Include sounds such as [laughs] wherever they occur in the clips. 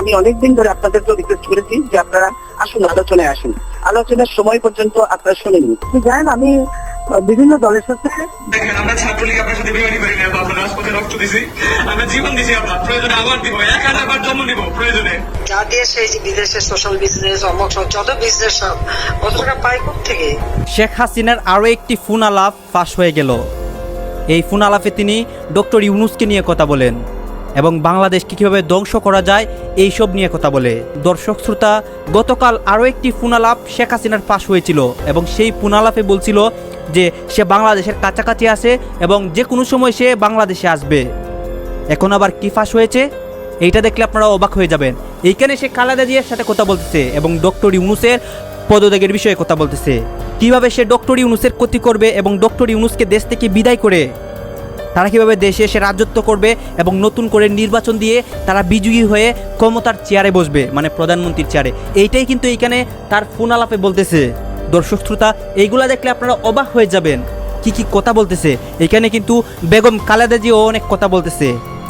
আমি অনেকদিন ধরে আপনাদেরকে রিকোয়েস্ট করেছি যে আপনারা আসুন আলোচনায় আসুন। আলোচনার সময় পর্যন্ত আপনারা শুনে নিন। জানেন আমি বিভিন্ন দলের সাথে দেখেন আমরা ছাত্রলীগ আপনার সাথে বেমানি করি না আমরা রাজপথে রক্ত দিছি। আমরা জীবন দিছি আমরা প্রয়োজনে আবার দিব এক হাজার বার জন্ম নিব প্রয়োজনে। যা দিয়ে সেই যে বিদেশে সোশ্যাল বিজনেস অমক যত বিজনেস সব অত টাকা পাই থেকে শেখ হাসিনার আরও একটি ফোন আলাপ ফাঁস হয়ে গেল। এই ফোন আলাপে তিনি ডক্টর ইউনুসকে নিয়ে কথা বলেন। এবং বাংলাদেশকে কীভাবে ধ্বংস করা যায়, এইসব নিয়ে কথা বলে। দর্শক শ্রোতা, গতকাল আরও একটি পুনালাপ শেখ হাসিনার ফাঁস হয়েছিল এবং সেই পুনালাপে বলছিল যে সে বাংলাদেশের কাছাকাছি আছে এবং যে কোনো সময় সে বাংলাদেশে আসবে। এখন আবার কী ফাঁস হয়েছে? এইটা দেখলে আপনারা অবাক হয়ে যাবেন। এইখানে সে খালেদা জিয়ার সাথে কথা বলতেছে এবং ডক্টর ইউনুসের পদত্যাগের বিষয়ে কথা বলতেছে। কীভাবে সে ডক্টর ইউনুসের ক্ষতি করবে এবং ডক্টর ইউনুসকে দেশ থেকে বিদায় করে? তারা কীভাবে দেশে এসে রাজত্ব করবে এবং নতুন করে নির্বাচন দিয়ে তারা বিজয়ী হয়ে ক্ষমতার চেয়ারে বসবে মানে প্রধানমন্ত্রীর চেয়ারে। এইটাই কিন্তু এইখানে তার ফোন আলাপে বলতেছে। দর্শক, শ্রোতা, এইগুলা দেখলে আপনারা অবাক হয়ে যাবেন। কি কি কথা বলতেছে। এখানে কিন্তু বেগম খালেদা জিও অনেক কথা বলতেছে।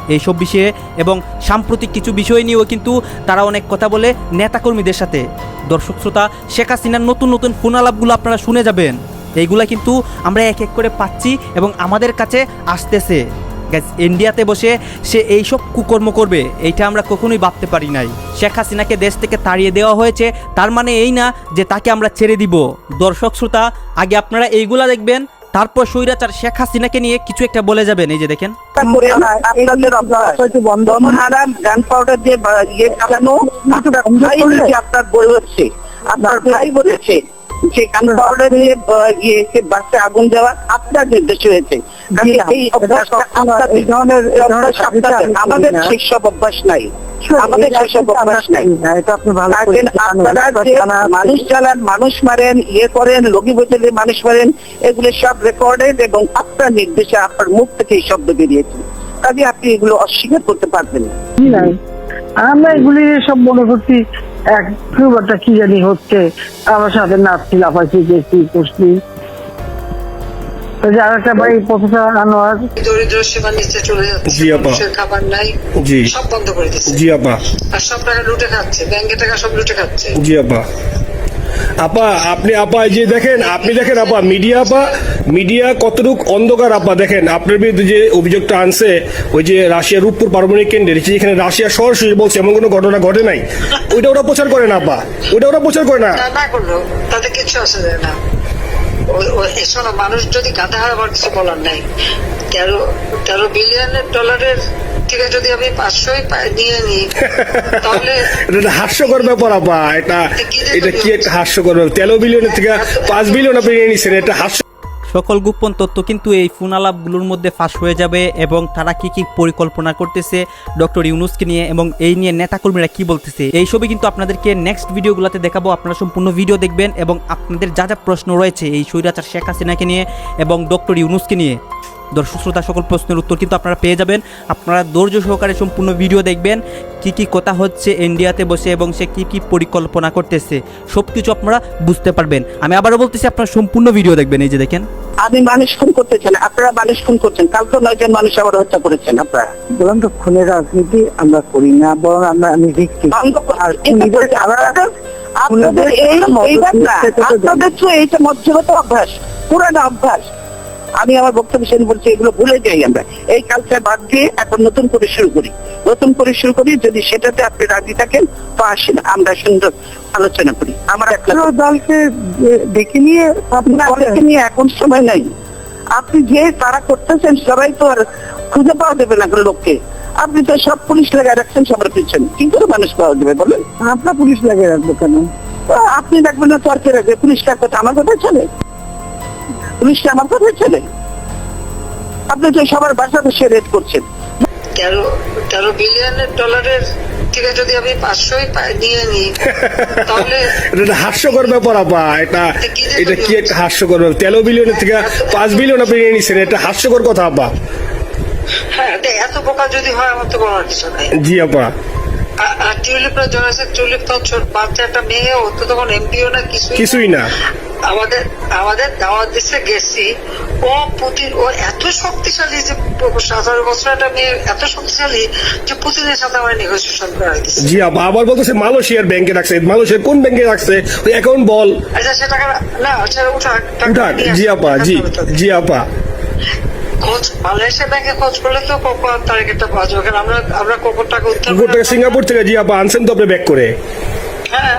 এইসব বিষয়ে এবং সাম্প্রতিক কিছু বিষয় নিয়েও কিন্তু তারা অনেক কথা বলে নেতাকর্মীদের সাথে। দর্শক, শ্রোতা, শেখ হাসিনার নতুন নতুন ফোন আলাপগুলো আপনারা শুনে যাবেন। এইগুলা কিন্তু আমরা এক এক করে পাচ্ছি এবং আমাদের কাছে আসতেছে। Guys, ইন্ডিয়াতে বসে সে এইসব কুকর্ম করবে এইটা আমরা কখনোই ভাবতে পারি নাই। শেখ হাসিনাকে দেশ থেকে তাড়িয়ে দেওয়া হয়েছে তার মানে এই না যে তাকে আমরা ছেড়ে দিব। দর্শক শ্রোতা আগে আপনারা এইগুলা দেখবেন তারপর স্বৈরাচার শেখ হাসিনাকে নিয়ে কিছু একটা বলে যাবেন এই যে দেখেন। আপনার ভাই বলেছে যে গান পাউডার দিয়ে আহ, ইয়ে সে আগুন দেওয়া আপনার নির্দেশ হয়েছে। এই। আমাদের সেসব অভ্যাস নাই। আমাদের সেসব অভ্যাস নাই। আপনারা মানুষ চালান মানুষ মারেন ইয়ে করেন লগি বোতলে মানুষ মারেন এগুলো সব রেকর্ডেড এবং আপনার নির্দেশে আপনার মুখ থেকে এই শব্দ বেরিয়েছে। কাজে আপনি এগুলো অস্বীকার করতে পারবেন না। আমরা এগুলি সব মনে করছি এক খুব একটা কি জানি হচ্ছে। আমার সাথে নাচছি লাফাইছি গেছি করছি। তো যে ভাই প্রফেসর আনোয়ার। দরিদ্র সীমার নিচে চলে যাচ্ছে আপা। মানুষের খাবার নাই জি। সব বন্ধ করে দিচ্ছে। জি আপা। আর সব টাকা লুটে খাচ্ছে ব্যাংকে টাকা সব লুটে খাচ্ছে। জি আপা। আপা আপনি আপা এই যে দেখেন আপনি দেখেন আপা মিডিয়া আপা মিডিয়া কতটুক অন্ধকার আপা দেখেন আপনার বিরুদ্ধে যে অভিযোগটা আনছে ওই যে রাশিয়া রূপপুর পারমাণবিক কেন্দ্রে যেখানে রাশিয়া সরাসরি বলছে এমন কোনো ঘটনা ঘটে নাই? ওইটা ওরা প্রচার করে না আপা। ওইটা ওরা প্রচার করে না। তাতে কিচ্ছু আসে যায় না। শোনো মানুষ যদি গাধা হয় আমার কিছু বলার নাই। তেরো তেরো বিলিয়নের ডলারের থেকে যদি আমি পাঁচশোই নিয়ে নিই তাহলে [laughs] এটা হাস্যকর ব্যাপার আপা। এটা এটা কি একটা হাস্যকর ব্যাপার? তেরো বিলিয়নের থেকে পাঁচ বিলিয়ন আপনি নিয়ে নিচ্ছেন এটা হাস্য সকল গোপন তথ্য কিন্তু এই ফোন আলাপগুলোর মধ্যে ফাঁস হয়ে যাবে এবং তারা কি কি পরিকল্পনা করতেছে ডক্টর ইউনুসকে নিয়ে এবং এই নিয়ে নেতাকর্মীরা কি বলতেছে, এই সবই কিন্তু আপনাদেরকে নেক্সট ভিডিওগুলোতে দেখাবো। আপনারা সম্পূর্ণ ভিডিও দেখবেন এবং আপনাদের যা যা প্রশ্ন রয়েছে এই স্বৈরাচার শেখ হাসিনাকে নিয়ে এবং ডক্টর ইউনুসকে নিয়ে। দর্শক শ্রোতা সকল প্রশ্নের উত্তর কিন্তু আপনারা পেয়ে যাবেন। আপনারা ধৈর্য সহকারে সম্পূর্ণ ভিডিও দেখবেন কি কি কথা হচ্ছে ইন্ডিয়াতে বসে এবং সে কি কি পরিকল্পনা করতেছে সব কিছু আপনারা বুঝতে পারবেন। আমি আবারও বলতেছি আপনারা সম্পূর্ণ ভিডিও দেখবেন এই যে দেখেন। আমি মানুষ খুন করতেছেন আপনারা মানুষ খুন করছেন কালকে নয়জন মানুষ আবার হত্যা করেছেন আপনারা। বললাম তো খুনের রাজনীতি আমরা করি না বরং আমরা আমি দেখছি আপনাদের- আপনাদের এই আপনাদের তো এইটা মধ্যগত অভ্যাস পুরানো অভ্যাস আমি আমার বক্তব্য শেষ বলছি এগুলো ভুলে যাই আমরা। এই কালচার বাদ দিয়ে এখন নতুন করে শুরু করি। নতুন করে শুরু করি যদি সেটাতে আপনি রাজি থাকেন তো আসেন আমরা সুন্দর আলোচনা করি। আমার একটা দলকে ডেকে নিয়ে আপনাকে নিয়ে এখন সময় নাই। আপনি যে তারা করতেছেন সবাই তো আর খুঁজে পাওয়া যাবে না লোককে। আপনি তো সব পুলিশ লাগাই রাখছেন সবার পিছনে। কি করে মানুষ পাওয়া যাবে বলেন? আপনার পুলিশ লাগিয়ে রাখব কেন? আপনি রাখবেন না তর্কে রাখবে পুলিশ রাখবে আমার কথা চলে। পুলিশটা আমার কথা চলে আপনি তো সবার বাসা রেড করছেন। তেরো তেরো বিলিয়নের ডলারের থেকে যদি আমি পাঁচশোই নিয়ে নিই তাহলে এটা হাস্যকর ব্যাপার আপা। এটা এটা কি একটা হাস্যকর ব্যাপার? তেরো বিলিয়নের থেকে পাঁচ বিলিয়ন আপনি নিয়ে নিচ্ছেন এটা হাস্যকর কথা আপা। হ্যাঁ এত বোকা যদি হয় আমার তো বলার কিছু নাই। জি আপা। আর- আর টিউলিপরা জন্মেছে টিউলিপ তো বাচ্চা একটা মেয়ে ও তো তখন এমপিও না। কিছুই না। আমাদের আমাদের দাওয়াত দিচ্ছে গেছি। ও পুতিন ও এত শক্তিশালী যে সতেরো বছর একটা মেয়ে এত শক্তিশালী যে পুতিনের সাথে আমার নেগোসিয়েশন করা দিচ্ছে জি আপা আবার বলতেছে মালয়েশিয়ার ব্যাংকে রাখছে। মালয়েশিয়ার কোন ব্যাংকে রাখছে? ওই অ্যাকাউন্ট বল। আচ্ছা সে টাকা না সেটা উঠাক উঠাক। জি আপা জি জি আপা খোঁজ মালয়েশিয়া ব্যাংকে খোঁজ করলে তো কোকো তারিখটা পাওয়া যাবে? আমরা আমরা কোকোর টাকা উদ্ধার সিঙ্গাপুর থেকে জি আপা আনছেন তো আপনি ব্যাক করে? হ্যাঁ।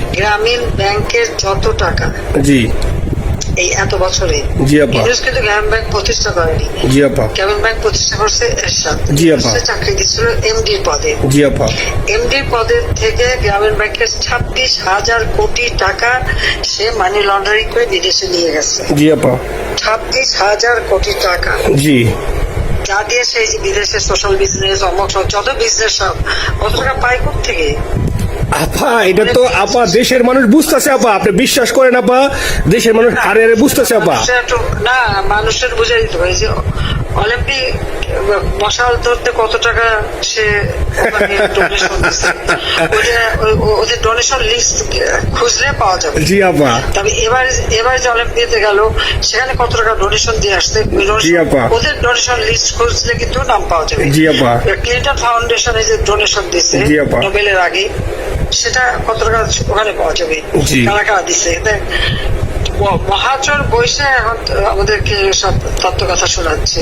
গ্রামীণ ব্যাংকের যত টাকা জি। এই এত বছরে জি, আপা। ইউনুস কিন্তু গ্রামীণ ব্যাংক প্রতিষ্ঠা করেনি। জি আপা। গ্রামীণ ব্যাংক প্রতিষ্ঠা করছে এরশাদ। জি, আপা। চাকরি দিচ্ছিল এমডি পদে। জি আপা। এমডি পদের থেকে গ্রামীণ ব্যাংকের ছাব্বিশ হাজার কোটি টাকা সে মানি লন্ডারিং করে বিদেশে নিয়ে গেছে। জি আপা। ছাব্বিশ হাজার কোটি টাকা। জি। যা দিয়ে সেই বিদেশে সোশ্যাল বিজনেস অমক সব যত বিজনেস সব অত টাকা পায় থেকে আপা, এটা তো আপা, দেশের মানুষ বুঝতেছে আপা। আপনি বিশ্বাস করেন আপা, দেশের মানুষ আরে আরে বুঝতেছে আপা। না, মানুষের বুঝে দিতে হবে যে অলিম্পিক, মশাল ধরতে কত টাকা সে ও- ওদের ডোনেশন লিস্ট খুঁজলে পাওয়া যাবে জি আপা তবে এবার এবার অলিম্পিয়াতে গেল সেখানে কত টাকা ডোনেশন দিয়ে donation- জি আপা। ওদের ডোনেশন লিস্ট খুঁজলে কিন্তু নাম পাওয়া যাবে জি আপা। ক্লিন্টন ফাউন্ডেশনে যে ডোনেশন দিচ্ছে। নোবেলের আগে সেটা কত টাকা ওখানে পাওয়া যাবে। কারা কারা দিচ্ছে দেখ, ম- মহাচর বৈশে এখন আমাদেরকে সব তত্ত্ব কথা শোনাচ্ছে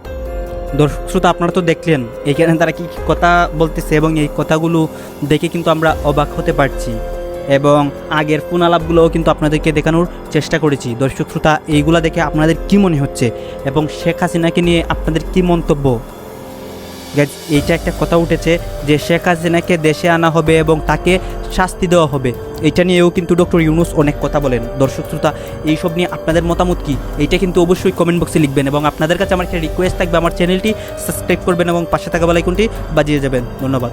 দর্শক, শ্রোতা, আপনারা তো দেখলেন, এখানে তারা কি কি কথা বলতেছে এবং এই কথাগুলো দেখে কিন্তু আমরা অবাক হতে পারছি। এবং আগের ফোন আলাপগুলোও কিন্তু আপনাদেরকে দেখানোর চেষ্টা করেছি। দর্শক, শ্রোতা, এইগুলো দেখে আপনাদের কি মনে হচ্ছে? এবং শেখ হাসিনাকে নিয়ে আপনাদের কি মন্তব্য? এইটা একটা কথা উঠেছে যে শেখ হাসিনাকে দেশে আনা হবে এবং তাকে শাস্তি দেওয়া হবে। এটা নিয়েও কিন্তু ডক্টর ইউনুস অনেক কথা বলেন। দর্শক শ্রোতা, এইসব নিয়ে আপনাদের মতামত কি? এইটা কিন্তু অবশ্যই কমেন্ট বক্সে লিখবেন এবং আপনাদের কাছে আমার একটা রিকোয়েস্ট থাকবে। আমার চ্যানেলটি সাবস্ক্রাইব করবেন এবং পাশে থাকা বেলাইকনটি বাজিয়ে যাবেন। ধন্যবাদ।